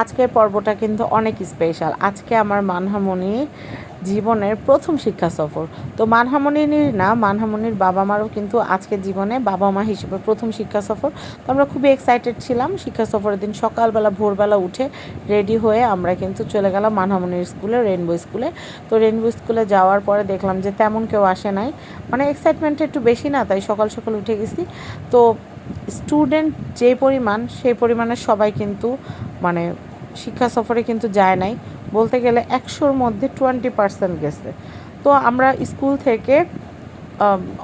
আজকের পর্বটা কিন্তু অনেক স্পেশাল আজকে আমার মানহামণির জীবনের প্রথম শিক্ষা সফর। তো মানহামণির না, মানহামণির বাবা মারও কিন্তু আজকের জীবনে বাবা মা হিসেবে প্রথম শিক্ষা সফর। তো আমরা খুবই এক্সাইটেড ছিলাম। শিক্ষা সফরের দিন সকালবেলা, ভোরবেলা উঠে রেডি হয়ে আমরা কিন্তু চলে গেলাম মানহামণির স্কুলে রেনবো স্কুলে তো রেনবো স্কুলে যাওয়ার পরে দেখলাম যে তেমন কেউ আসে নাই। মানে এক্সাইটমেন্টটা একটু বেশি না, তাই সকাল সকাল উঠে গেছি। তো স্টুডেন্ট যে পরিমাণ সেই পরিমাণে সবাই কিন্তু মানে শিক্ষা সফরে কিন্তু যায় নাই। বলতে গেলে একশোর মধ্যে টোয়েন্টি পার্সেন্ট গেছে। তো আমরা স্কুল থেকে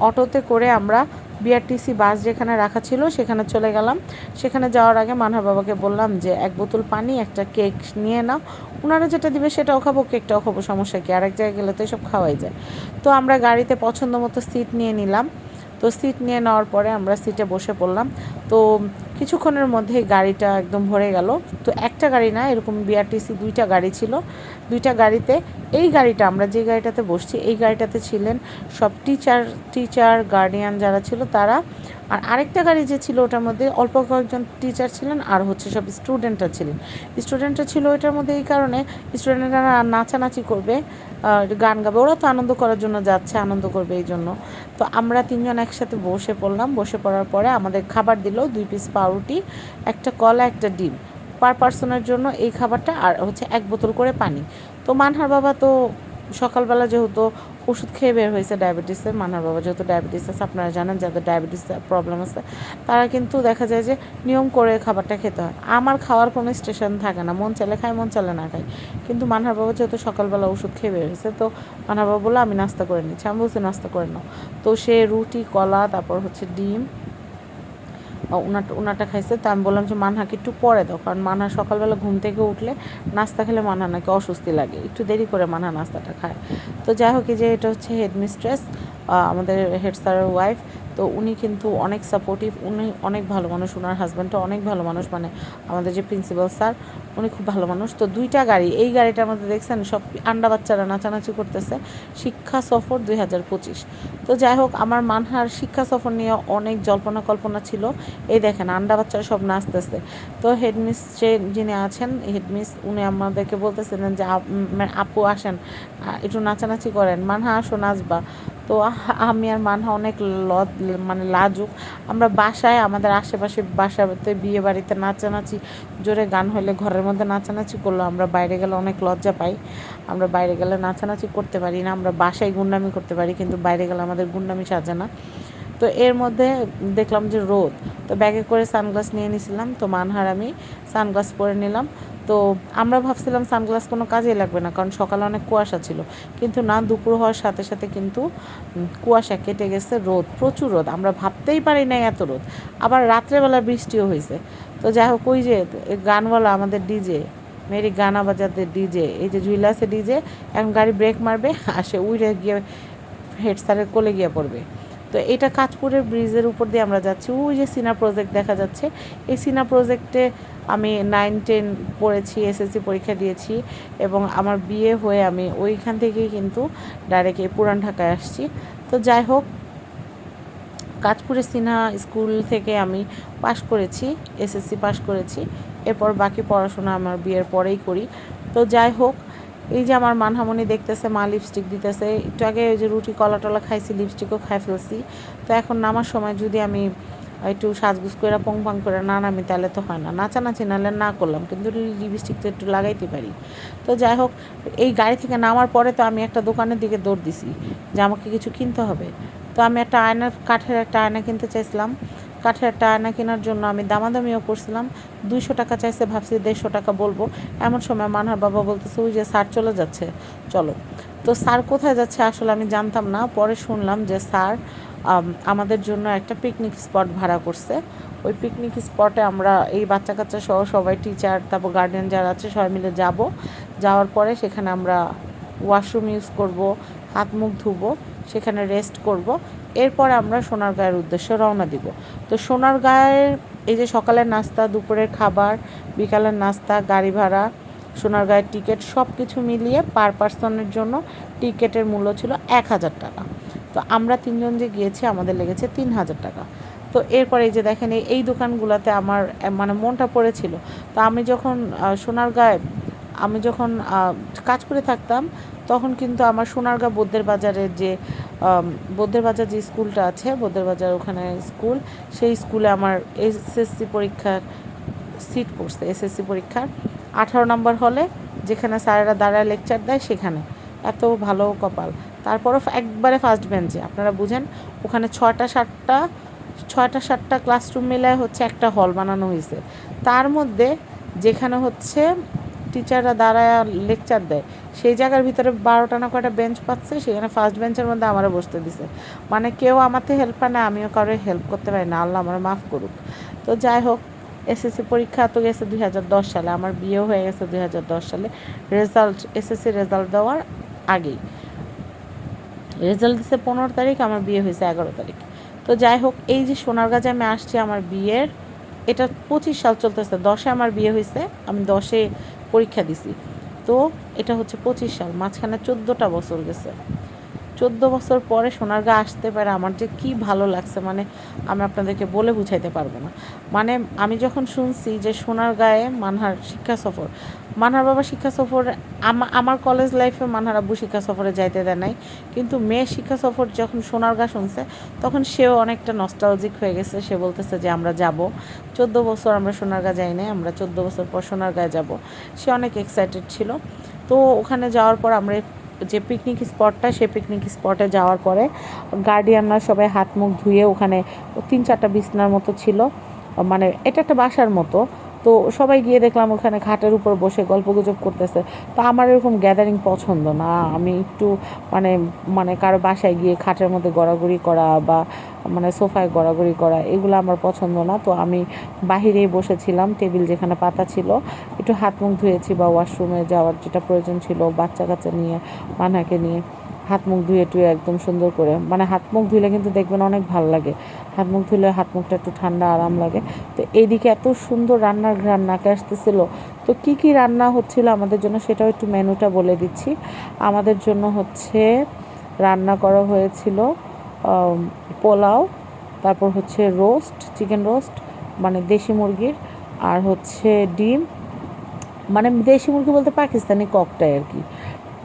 অটোতে করে আমরা বিআরটিসি বাস যেখানে রাখা ছিল সেখানে চলে গেলাম। সেখানে যাওয়ার আগে মানহার বাবাকে বললাম যে, এক বোতল পানি, একটা কেক নিয়ে নাও। ওনারা যেটা দিবে সেটাও খাব, কেকটাও খাব, সমস্যা কি? আরেক জায়গায় গেলে তো এসব খাওয়াই যায়। তো আমরা গাড়িতে পছন্দ মতো সিট নিয়ে নিলাম। তো সিট নিয়ে নেওয়ার পরে আমরা সিটে বসে পড়লাম। তো কিছুক্ষণের মধ্যেই গাড়িটা একদম ভরে গেল। তো একটা গাড়ি না, এরকম বিআরটিসি দুইটা গাড়ি ছিল। দুইটা গাড়িতে এই গাড়িটা, আমরা যে গাড়িটাতে বসছি, এই গাড়িটাতে ছিলেন সব টিচার টিচার গার্ডিয়ান যারা ছিল, তারা আর আরেকটা গাড়ি যে ছিল ওটার মধ্যে অল্প কয়েকজন টিচার ছিলেন আর হচ্ছে সব স্টুডেন্টরা ছিলেন। স্টুডেন্টরা ছিল ওইটার মধ্যে এই কারণে স্টুডেন্টরা নাচানাচি করবে গান গাবে। ওরা তো আনন্দ করার জন্য যাচ্ছে, আনন্দ করবে এই জন্য। তো আমরা তিনজন একসাথে বসে পড়লাম। বসে পড়ার পরে আমাদের খাবার দিল দুই পিস পাউরুটি, একটা কলা, একটা ডিম। পার পার্সনের জন্য এই খাবারটা আর হচ্ছে এক বোতল করে পানি। তো মানহার বাবা তো সকালবেলা যেহেতু ওষুধ খেয়ে বের হয়েছে ডায়াবেটিসের মানহার বাবা যেহেতু ডায়াবেটিস আছে, আপনারা জানেন যাদের ডায়াবেটিস প্রবলেম আছে। তারা কিন্তু দেখা যায় যে নিয়ম করে খাবারটা খেতে হয়। আমার খাওয়ার কোনো স্টেশন থাকে না, মন চালে খাই মন চালে না খাই কিন্তু মানহার বাবা যেহেতু সকালবেলা ওষুধ খেয়ে বের হয়েছে, তো মানহার বাবা বলল, আমি নাস্তা করে নিচ্ছি। আমি বলছি, নাস্তা করে নাও। তো সে রুটি, কলা, তারপর হচ্ছে ডিম ওনাটা ওনাটা খাইছে, তো আমি বললাম যে, মানহাকে একটু পরে দাও, কারণ মানহা সকালবেলা ঘুম থেকে উঠলে নাস্তা খেলে মানহা নাকি অস্বস্তি লাগে। একটু দেরি করে মানহা নাস্তাটা খায়। তো যাই হোক যে এটা হচ্ছে হেড মিস্ট্রেস আমাদের হেড স্যারের ওয়াইফ তো উনি কিন্তু অনেক সাপোর্টিভ উনি অনেক ভালো মানুষ ওনার হাজব্যান্ডটা অনেক ভালো মানুষ মানে আমাদের যে প্রিন্সিপাল স্যার উনি খুব ভালো মানুষ। তো দুইটা গাড়ি, এই গাড়িটার মধ্যে দেখছেন, সব আন্ডা বাচ্চারা নাচানাচি করতেছে। শিক্ষা সফর দুই হাজার পঁচিশ। তো যাই হোক, আমার মানহার শিক্ষা সফর নিয়ে অনেক জল্পনা কল্পনা ছিল। এই দেখেন, আন্ডা বাচ্চারা সব নাচতেছে। তো হেডমিস যে যিনি আছেন হেডমিস উনি আমাদেরকে বলতেছিলেন যে, আপু আসেন একটু নাচানাচি করেন। মানহা, আসো, নাচবা। তো আমি আর মানহা অনেক লদ মানে লাজুক। আমরা বাসায়, আমাদের আশেপাশে বাসাতে বিয়ে বাড়িতে নাচানাচি, জোরে গান হলে ঘরের মধ্যে নাচানাচি করল আমরা বাইরে গেলে অনেক লজ্জা পাই। আমরা বাইরে গেলে নাচানাচি করতে পারি না, আমরা বাসায় গুন্ডামি করতে পারি, কিন্তু বাইরে গেলে আমাদের গুন্ডামি সাজে না। তো এর মধ্যে দেখলাম যে রোদ, তো ব্যাগে করে সানগ্লাস নিয়ে নিয়েছিলাম তো মানহার আমি সানগ্লাস পরে নিলাম। তো আমরা ভাবছিলাম সানগ্লাস কোনো কাজেই লাগবে না, কারণ সকালে অনেক কুয়াশা ছিল। কিন্তু না, দুপুর হওয়ার সাথে সাথে কিন্তু কুয়াশা কেটে গেছে, রোদ, প্রচুর রোদ। আমরা ভাবতেই পারি না এত রোদ। আবার রাত্রেবেলা বৃষ্টিও হয়েছে তো যাই হোক, ওই যে গানওয়ালা আমাদের ডিজে, মেরি গানা বাজাতে ডিজে, এই যে আছে ডিজে, এখন গাড়ি ব্রেক মারবে আসে উইরে গিয়ে হেড স্যারের কোলে গিয়ে পড়বে। তো এটা কাঁচপুরের ব্রিজের উপর দিয়ে আমরা যাচ্ছি। ওই যে সিনা প্রজেক্ট দেখা যাচ্ছে। এই সিনা প্রজেক্টে আমি নাইন টেন পড়েছি এসএসসি পরীক্ষা দিয়েছি এবং আমার বিয়ে হয়ে আমি ওইখান থেকেই কিন্তু ডাইরেক্ট এই পুরান ঢাকায় আসছি। তো যাই হোক, কাঁচপুরের সিনহা স্কুল থেকে আমি পাশ করেছি এসএসসি পাশ করেছি, এরপর বাকি পড়াশোনা আমার বিয়ের পরেই করি। তো যাই হোক, এই যে আমার মানহামনি দেখতেছে, মা লিপস্টিক দিতেছে, একটু আগে ওই যে রুটি কলা টলা খাইছি লিপস্টিকও খাই ফেলছি। তো এখন নামার সময় যদি আমি একটু সাজগুজ করে পং পাং করে না নামি তাহলে তো হয় না। নাচানাচি নাহলে না করলাম, কিন্তু লিপস্টিক তো একটু লাগাইতে পারি। তো যাই হোক, এই গাড়ি থেকে নামার পরে তো আমি একটা দোকানের দিকে দৌড় দিছি যে আমাকে কিছু কিনতে হবে। তো আমি একটা আয়নার কাঠের একটা আয়না কিনতে চাইছিলাম। কাঠের একটা আয়না কেনার জন্য আমি দামাদামিও করছিলাম। দুইশো টাকা চাইছে, ভাবছি দেড়শো টাকা বলব। এমন সময় মানহার বাবা বলতেছে, ওই যে স্যার চলে যাচ্ছে, চলো। তো স্যার কোথায় যাচ্ছে আসলে আমি জানতাম না। পরে শুনলাম যে স্যার আমাদের জন্য একটা পিকনিক স্পট ভাড়া করছে। ওই পিকনিক স্পটে আমরা এই বাচ্চা কাচ্চা সহ সবাই টিচার তারপর গার্ডিয়ান যারা আছে সবাই মিলে যাব। যাওয়ার পরে সেখানে আমরা ওয়াশরুম ইউজ করব, হাত মুখ ধুবো, সেখানে রেস্ট করব। এরপর আমরা সোনারগাঁয়ের উদ্দেশ্যে রওনা দিব। তো সোনারগাঁয়ের এই যে সকালের নাস্তা, দুপুরের খাবার, বিকালের নাস্তা, গাড়ি ভাড়া সোনারগাঁয়ের টিকিট সব কিছু মিলিয়ে পার পার্সনের জন্য টিকিটের মূল্য ছিল এক হাজার টাকা। তো আমরা তিনজন যে গিয়েছি, আমাদের লেগেছে তিন হাজার টাকা। তো এরপরে এই যে দেখেন, এই- দোকানগুলোতে আমার মানে মনটা পড়েছিল। তো আমি যখন সোনারগাঁয়, আমি যখন কাজ করে থাকতাম, তখন কিন্তু আমার সোনারগাঁ বৌদ্ধের বাজারের যে বৌদ্ধের বাজার যে স্কুলটা আছে, বৌদ্ধের বাজার ওখানে স্কুল, সেই স্কুলে আমার এসএসসি পরীক্ষার সিট পড়ছে, এসএসসি পরীক্ষার। আঠারো নম্বর হলে যেখানে স্যারেরা দাঁড়ায় লেকচার দেয়, সেখানে। এত ভালো কপাল। তারপরও একবারে ফার্স্ট বেঞ্চে আপনারা বুঝেন, ওখানে ছয়টা, সাতটা ছয়টা, সাতটা ক্লাসরুম মিলে হচ্ছে একটা হল বানানো হয়েছে। তার মধ্যে যেখানে হচ্ছে টিচাররা দাঁড়ায় লেকচার দেয়, সেই জায়গার ভিতরে বারোটা না কয়টা বেঞ্চ পাচ্ছে, সেখানে ফার্স্ট বেঞ্চের মধ্যে আমারও বসতে দিছে। মানে কেউ আমাতে হেল্প পায় না, আমিও কারও হেল্প করতে পারি না। আল্লাহ আমার মাফ করুক। তো যাই হোক এসএসসি পরীক্ষা তো গেছে দুই হাজার দশ সালে, আমার বিয়েও হয়ে গেছে দুই হাজার দশ সালে। রেজাল্ট এসএসসি রেজাল্ট দেওয়ার আগেই। রেজাল্ট দিছে পনেরো তারিখ, আমার বিয়ে হয়েছে এগারো তারিখ। তো যাই হোক, এই যে সোনার সোনারগাঁজে আমি আসছি আমার বিয়ের, এটা পঁচিশ সাল চলতেছে, দশে আমার বিয়ে হয়েছে, আমি দশে পরীক্ষা দিছি। তো এটা হচ্ছে পঁচিশ সাল, মাঝখানে চোদ্দোটা বছর গেছে। চোদ্দ বছর পরে সোনারগাঁ আসতে পারে, আমার যে কি ভালো লাগছে মানে আমি আপনাদেরকে বলে বুঝাইতে পারব না। মানে আমি যখন শুনছি যে সোনারগাঁয়ে মানহার শিক্ষা সফর, মানহার বাবা শিক্ষা সফর, আমা- আমার কলেজ লাইফে মানহার আব্বু শিক্ষা সফরে যাইতে দেয় নাই, কিন্তু মেয়ে শিক্ষা সফর যখন সোনারগাঁ শুনছে, তখন সেও অনেকটা নস্টালজিক হয়ে গেছে। সে বলতেছে যে আমরা যাব। চোদ্দ বছর আমরা সোনারগাঁ যাই নাই, আমরা চোদ্দ বছর পর সোনারগাঁয়ে যাব। সে অনেক এক্সাইটেড ছিল। তো ওখানে যাওয়ার পর আমরা যে পিকনিক স্পটটা সেই পিকনিক স্পটে যাওয়ার পরে গার্ডিয়ানরা সবাই হাত মুখ ধুয়ে ওখানে তিন চারটা বিছনার মতো ছিল। মানে এটা একটা বাসার মতো। তো সবাই গিয়ে দেখলাম ওখানে খাটের উপর বসে গল্পগুজব করতেছে। তো আমার এরকম গ্যাদারিং পছন্দ না। আমি একটু মানে মানে কারও বাসায় গিয়ে খাটের মধ্যে গড়াগড়ি করা বা মানে সোফায় গড়াগড়ি করা, এগুলো আমার পছন্দ না। তো আমি বাহিরেই বসেছিলাম, টেবিল যেখানে পাতা ছিল, একটু হাত মুখ ধুয়েছি বা ওয়াশরুমে যাওয়ার যেটা প্রয়োজন ছিল বাচ্চা কাচ্চা নিয়ে মানাকে নিয়ে। হাত মুখ ধুয়ে টুয়ে একদম সুন্দর করে। মানে হাত মুখ ধুলে কিন্তু দেখবেন অনেক ভালো লাগে। হাত মুখ ধুলে হাত মুখটা একটু ঠান্ডা আরাম লাগে। তো এইদিকে এত সুন্দর রান্নার ঘ্রাণ নাকে আসতেছিল। তো কি কি রান্না হচ্ছিল আমাদের জন্য সেটাও একটু মেনুটা বলে দিচ্ছি। আমাদের জন্য হচ্ছে রান্না করা হয়েছিল পোলাও, তারপর হচ্ছে রোস্ট, চিকেন রোস্ট মানে দেশি মুরগির, আর হচ্ছে ডিম। মানে দেশি মুরগি বলতে পাকিস্তানি ককটাই আর কি।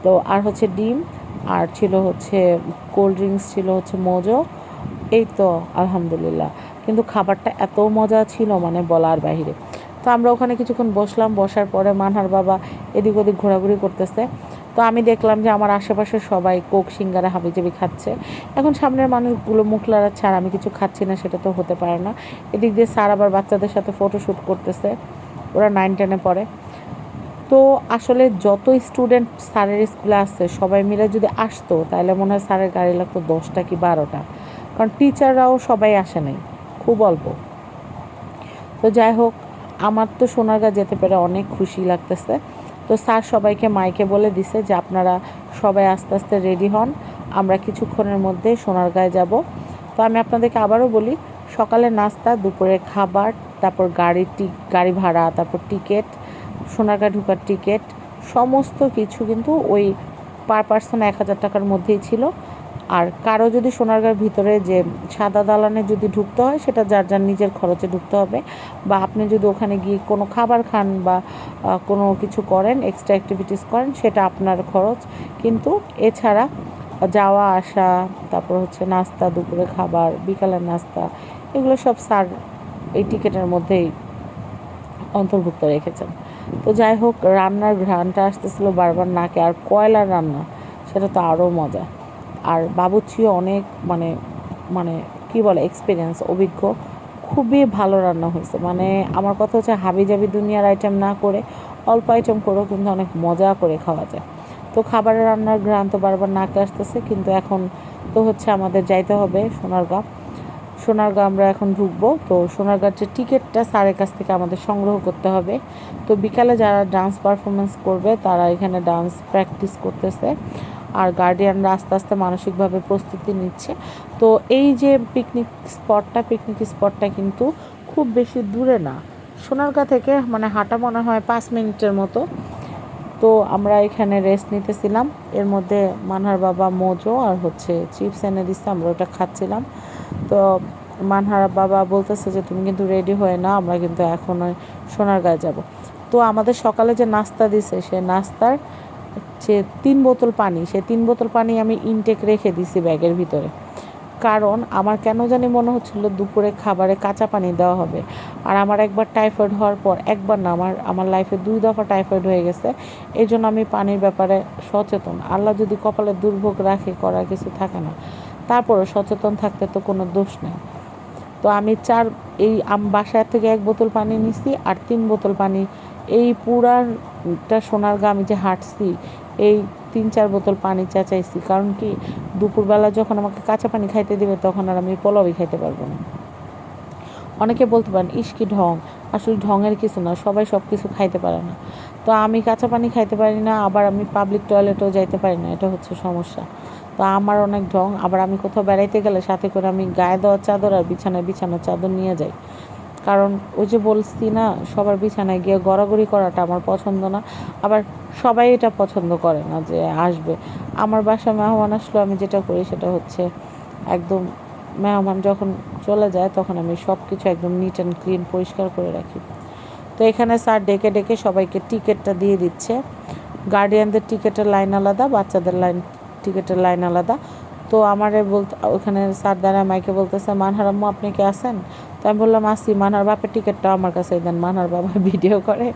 তো আর হচ্ছে ডিম আর ছিল হচ্ছে কোল্ড ড্রিঙ্কস ছিল হচ্ছে মোজো। এই তো, আলহামদুলিল্লাহ। কিন্তু খাবারটা এত মজা ছিল মানে বলার বাহিরে। তো আমরা ওখানে কিছুক্ষণ বসলাম, বসার পরে মানহার বাবা এদিক ওদিক ঘোরাঘুরি করতেছে। তো আমি দেখলাম যে আমার আশেপাশে সবাই কোক, সিঙ্গারা, হাবিজাবি খাচ্ছে। এখন সামনের মানুষগুলো মুখ লড়াচ্ছে আর আমি কিছু খাচ্ছি না, সেটা তো হতে পারে না। এদিক দিয়ে স্যার আবার বাচ্চাদের সাথে ফটোশ্যুট করতেছে। ওরা নাইন টেনে পড়ে। তো আসলে যত স্টুডেন্ট স্যারের স্কুলে আসছে, সবাই মিলে যদি আসতো, তাহলে মনে হয় স্যারের গাড়ি লাগতো দশটা কি বারোটা। কারণ টিচাররাও সবাই আসে নাই, খুব অল্প। তো যাই হোক, আমার তো সোনারগাঁ যেতে পেরে অনেক খুশি লাগতেছে। তো স্যার সবাইকে মাইকে বলে দিছে যে আপনারা সবাই আস্তে আস্তে রেডি হন, আমরা কিছুক্ষণের মধ্যে সোনারগাঁয়ে যাব। তো আমি আপনাদেরকে আবারও বলি সকালে নাস্তা দুপুরে খাবার, তারপর গাড়ির টি, গাড়ি ভাড়া, তারপর টিকিট সোনারগাঁ ঢোকার টিকিট সমস্ত কিছু কিন্তু ওই পার পার্সন এক হাজার টাকার মধ্যেই ছিল। আর কারও যদি সোনারগাঁর ভিতরে যে সাদা দালানে যদি ঢুকতে হয়, সেটা যার যার নিজের খরচে ঢুকতে হবে। বা আপনি যদি ওখানে গিয়ে কোনো খাবার খান বা কোনো কিছু করেন এক্সট্রা অ্যাক্টিভিটিস করেন, সেটা আপনার খরচ। কিন্তু এছাড়া যাওয়া, আসা, তারপর হচ্ছে নাস্তা, দুপুরে খাবার, বিকালের নাস্তা, এগুলো সব স্যার এই টিকিটের মধ্যেই অন্তর্ভুক্ত রেখেছেন। তো যাই হোক, রান্নার ঘ্রাণটা আসতেছিল বারবার নাকে, আর কয়লার রান্না, সেটা তো আরও মজা। আর বাবুচিও অনেক মানে মানে কি বলে এক্সপিরিয়েন্স অভিজ্ঞ। খুবই ভালো রান্না হয়েছে। মানে আমার কথা হচ্ছে হাবি জাবি দুনিয়ার আইটেম না করে অল্প আইটেম করেও কিন্তু অনেক মজা করে খাওয়া যায়। তো খাবারের রান্নার ঘ্রাণ তো বারবার নাকে আসতেছে, কিন্তু এখন তো হচ্ছে আমাদের যাইতে হবে সোনারগাঁ। সোনারগাঁ আমরা এখন ঢুকবো। তো সোনারগাঁর টিকিটটা স্যারের কাছ থেকে আমাদের সংগ্রহ করতে হবে। তো বিকালে যারা ডান্স পারফরমেন্স করবে, তারা এখানে ডান্স প্র্যাকটিস করতেছে। আর গার্ডিয়ানরা আস্তে আস্তে মানসিকভাবে প্রস্তুতি নিচ্ছে। তো এই যে পিকনিক স্পটটা পিকনিক স্পটটা কিন্তু খুব বেশি দূরে না। সোনারগাঁ থেকে মানে হাঁটা মনে হয় পাঁচ মিনিটের মতো। তো আমরা এখানে রেস্ট নিতেছিলাম। এর মধ্যে মানহার বাবা মোজো আর হচ্ছে চিপস এনে দিচ্ছে, আমরা ওটা খাচ্ছিলাম। তো মানহারা বাবা বলতেছে যে, তুমি কিন্তু রেডি হয়ে না আমরা কিন্তু এখন সোনার গায়ে যাব। তো আমাদের সকালে যে নাস্তা দিছে, সে নাস্তার যে তিন বোতল পানি, সে তিন বোতল পানি আমি ইনটেক রেখে দিছি ব্যাগের ভিতরে। কারণ আমার কেন জানি মনে হচ্ছিল দুপুরে খাবারে কাঁচা পানি দেওয়া হবে। আর আমার একবার টাইফয়েড হওয়ার পর, একবার না, আমার আমার লাইফে দুই দফা টাইফয়েড হয়ে গেছে। এই জন্য আমি পানির ব্যাপারে সচেতন। আল্লাহ যদি কপালে দুর্ভোগ রাখে, করার কিছু থাকে না। তারপরে সচেতন থাকতে তো কোনো দোষ নেই। তো আমি চার, এই বাসায় থেকে এক বোতল পানি নিছি আর তিন বোতল পানি। এই পুরাটা সোনারগা আমি যে হাঁটছি, এই তিন চার বোতল পানি চেঁচাইছি। কারণ কি, দুপুরবেলা যখন আমাকে কাঁচা পানি খাইতে দেবে, তখন আর আমি পোলাওই খাইতে পারব না। অনেকে বলতে পারেন, ইস, কি ঢং। আসলে ঢঙের কিছু না, সবাই সব কিছু খাইতে পারে না। তো আমি কাঁচা পানি খাইতে পারি না, আবার আমি পাবলিক টয়লেটেও যাইতে পারি না, এটা হচ্ছে সমস্যা। তো আমার অনেক ঢং, আবার আমি কোথাও বেড়াইতে গেলে সাথে করে আমি গায়ে দেওয়া চাদর আর বিছানায় বিছানার চাদর নিয়ে যাই। কারণ ওই যে বলছি না, সবার বিছানায় গিয়ে গড়াগড়ি করাটা আমার পছন্দ না। আবার সবাই এটা পছন্দ করে না যে আসবে। আমার বাসায় মেহমান আসলো, আমি যেটা করি সেটা হচ্ছে একদম মেহমান যখন চলে যায় তখন আমি সব কিছু একদম নিট অ্যান্ড ক্লিন পরিষ্কার করে রাখি। তো এখানে স্যার ডেকে ডেকে সবাইকে টিকিটটা দিয়ে দিচ্ছে। গার্ডিয়ানদের টিকিটের লাইন আলাদা, বাচ্চাদের লাইন টিকিটের লাইন আলাদা। তো আমারে বলতে, ওখানে স্যার দ্বারা মাইকে বলতেছে, মানহার আম্মু, আপনি কি আসেন তো আমি বললাম আসি মানহার বাপের টিকিটটা আমার কাছে দেন, মানহার বাবা ভিডিও করে।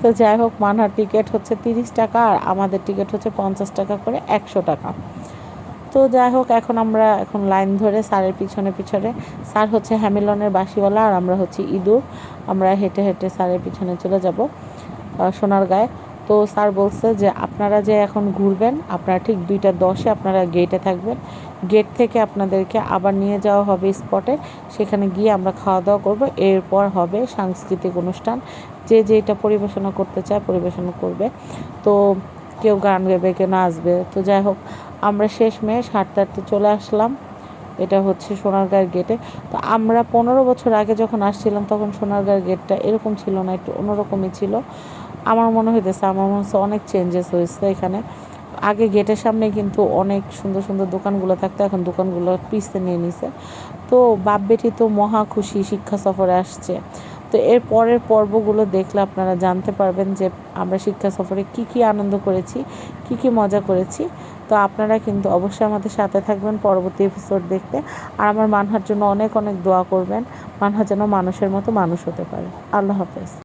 তো যাই হোক, মানহার টিকিট হচ্ছে তিরিশ টাকা আর আমাদের টিকিট হচ্ছে পঞ্চাশ টাকা করে একশো টাকা। তো যাই হোক, এখন আমরা এখন লাইন ধরে স্যারের পিছনে পিছনে, স্যার হচ্ছে হ্যামিলনের বাসিওয়ালা আর আমরা হচ্ছে ইঁদুর। আমরা হেঁটে হেঁটে স্যারের পিছনে চলে যাব সোনার গায়ে তো স্যার বলছে যে আপনারা যে এখন ঘুরবেন, আপনারা ঠিক দুইটা দশে আপনারা গেটে থাকবেন। গেট থেকে আপনাদেরকে আবার নিয়ে যাওয়া হবে স্পটে সেখানে গিয়ে আমরা খাওয়া দাওয়া করব। এরপর হবে সাংস্কৃতিক অনুষ্ঠান। যে যেটা পরিবেশনা করতে চায় পরিবেশনা করবে। তো কেউ গান গাইবে কেউ নাচবে। তো যাই হোক, আমরা শেষ শেষমেশ হাঁটতে হাঁটতে চলে আসলাম। এটা হচ্ছে সোনারগাঁয়ের গেটে তো আমরা পনেরো বছর আগে যখন আসছিলাম, তখন সোনারগাঁয়ের গেটটা এরকম ছিল না, একটু অন্যরকমই ছিল। আমার মনে হইতেছে আমার মনে হচ্ছে অনেক চেঞ্জেস হয়েছে এখানে। আগে গেটের সামনে কিন্তু অনেক সুন্দর সুন্দর দোকানগুলো থাকতো, এখন দোকানগুলো পিসতে নিয়ে নিছে। তো বাপ বেটি তো মহা খুশি শিক্ষা সফরে আসছে। তো এর পরের পর্বগুলো দেখলে আপনারা জানতে পারবেন যে আমরা শিক্ষা সফরে কি কি আনন্দ করেছি, কি কি মজা করেছি। তো আপনারা কিন্তু অবশ্যই আমাদের সাথে থাকবেন পরবর্তী এপিসোড দেখতে। আর আমার মানহার জন্য অনেক অনেক দোয়া করবেন। মানহা যেন মানুষের মতো মানুষ হতে পারে। আল্লাহ হাফেজ।